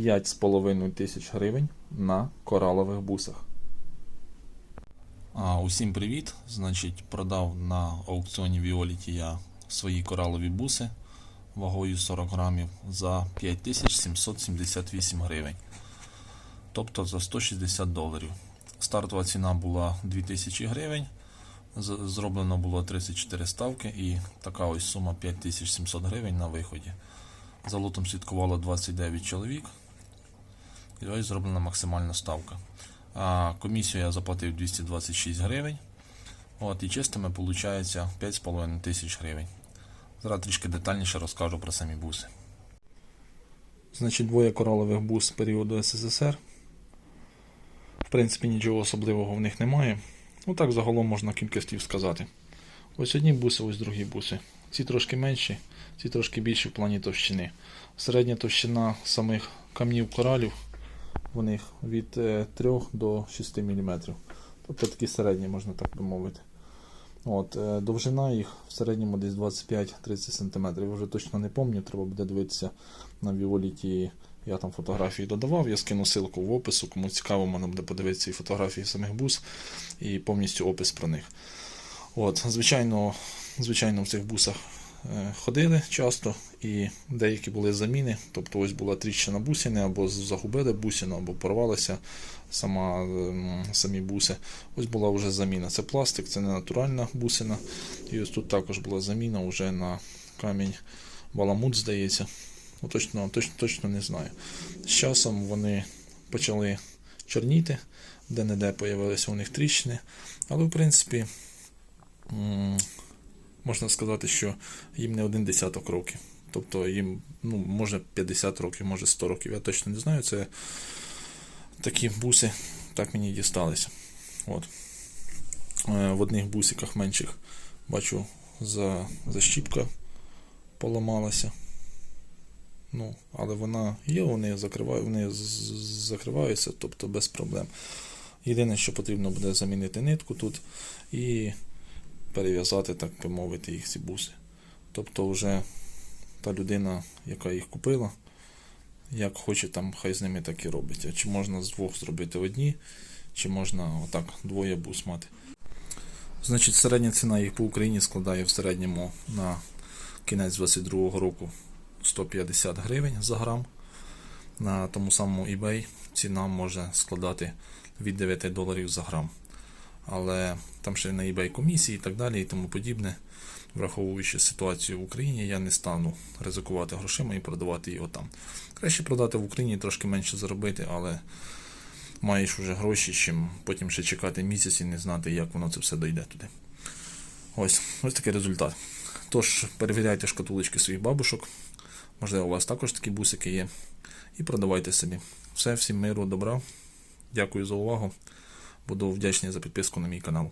5,5 тисяч гривень на коралових бусах. А, усім привіт! Значить, продав на аукціоні Violet я свої коралові буси вагою 40 грамів за 5778 гривень. Тобто за 160 доларів. Стартова ціна була 2000 гривень. Зроблено було 34 ставки і така ось сума 5700 гривень на виході. За лотом слідкувало 29 чоловік. І ось зроблена максимальна ставка. А комісію я заплатив 226 гривень. От, і чистими виходить 5,5 тисяч гривень. Зараз трішки детальніше розкажу про самі буси. Значить, двоє коралових бус періоду СССР. В принципі, нічого особливого в них немає. Ну так загалом можна кілька слів сказати. Ось одні буси, ось другі буси. Ці трошки менші, ці трошки більші в плані товщини. Середня товщина самих камнів коралів у них від е, 3 до 6 мм. Тобто такі середні, можна так би мовити. От, е, довжина їх в середньому десь 25-30 см. Вже точно не пам'ятаю, треба буде дивитися на Віоліті. Я там фотографії додавав, я скину ссылку в опису. Кому цікаво, можна буде подивитися і фотографії самих бус, і повністю опис про них. От, звичайно, звичайно, в цих бусах е, ходили часто, і деякі були заміни. Тобто ось була тріщина бусини, або загубили бусину, або порвалася сама, ем, самі буси. Ось була вже заміна. Це пластик, це не натуральна бусина. І ось тут також була заміна вже на камінь баламут, здається. Ну, точно, точно, точно не знаю. З часом вони почали чорніти, де-не-де появилися у них тріщини. Але, в принципі, можна сказати, що їм не один десяток років. Тобто їм, ну, може 50 років, може 100 років. Я точно не знаю. Це такі буси так мені дісталися. От. Е, В одних бусиках менших бачу за, защіпка поламалася. Ну, але вона є, вони закривають, вони закриваються, тобто без проблем. Єдине, що потрібно буде замінити нитку тут і перев'язати, так би мовити, їх ці буси. Тобто вже та людина, яка їх купила, як хоче, там хай з ними так і робить. А чи можна з двох зробити одні, чи можна отак двоє бус мати. Значить, середня ціна їх по Україні складає в середньому на кінець 22 року 150 гривень за грам. На тому самому eBay ціна може складати від 9 доларів за грам. Але там ще на eBay комісії і так далі і тому подібне. Враховуючи ситуацію в Україні, я не стану ризикувати грошима і продавати його там. Краще продати в Україні трошки менше заробити, але маєш вже гроші, чим потім ще чекати місяць і не знати, як воно це все дойде туди. Ось, ось такий результат. Тож перевіряйте шкатулочки своїх бабушок. Можливо, у вас також такі бусики є. І продавайте собі. Все, всім миру, добра. Дякую за увагу. Буду вдячний за підписку на мій канал.